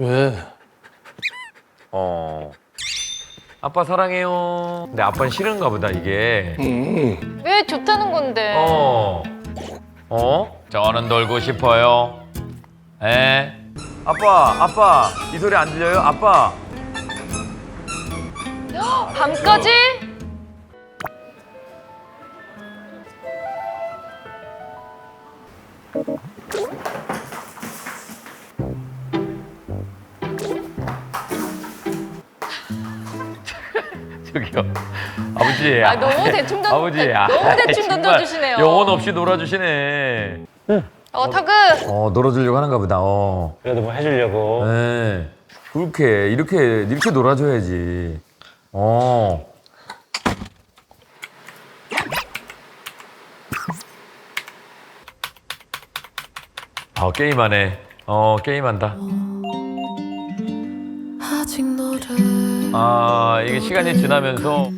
왜? 어. 아빠 사랑해요. 근데 아빠는 싫은가 보다 이게. 음. 왜 좋다는 건데? 어. 어? 저는 놀고 싶어요. 에? 아빠, 아빠, 이 소리 안 들려요? 아빠. 밤까지? 저기요. 아버지. 아, 너무 대충 던- 아버지. 너무 대충 정말 던져주시네요. 영혼 없이 놀아주시네. 어, 타그. 어, 놀아주려고 하는가 보다. 어. 그래도 뭐 해주려고. 네. 그렇게, 이렇게, 이렇게 놀아줘야지. 어. 아, 게임하네. 어, 게임한다. 아, 이게 시간이 지나면서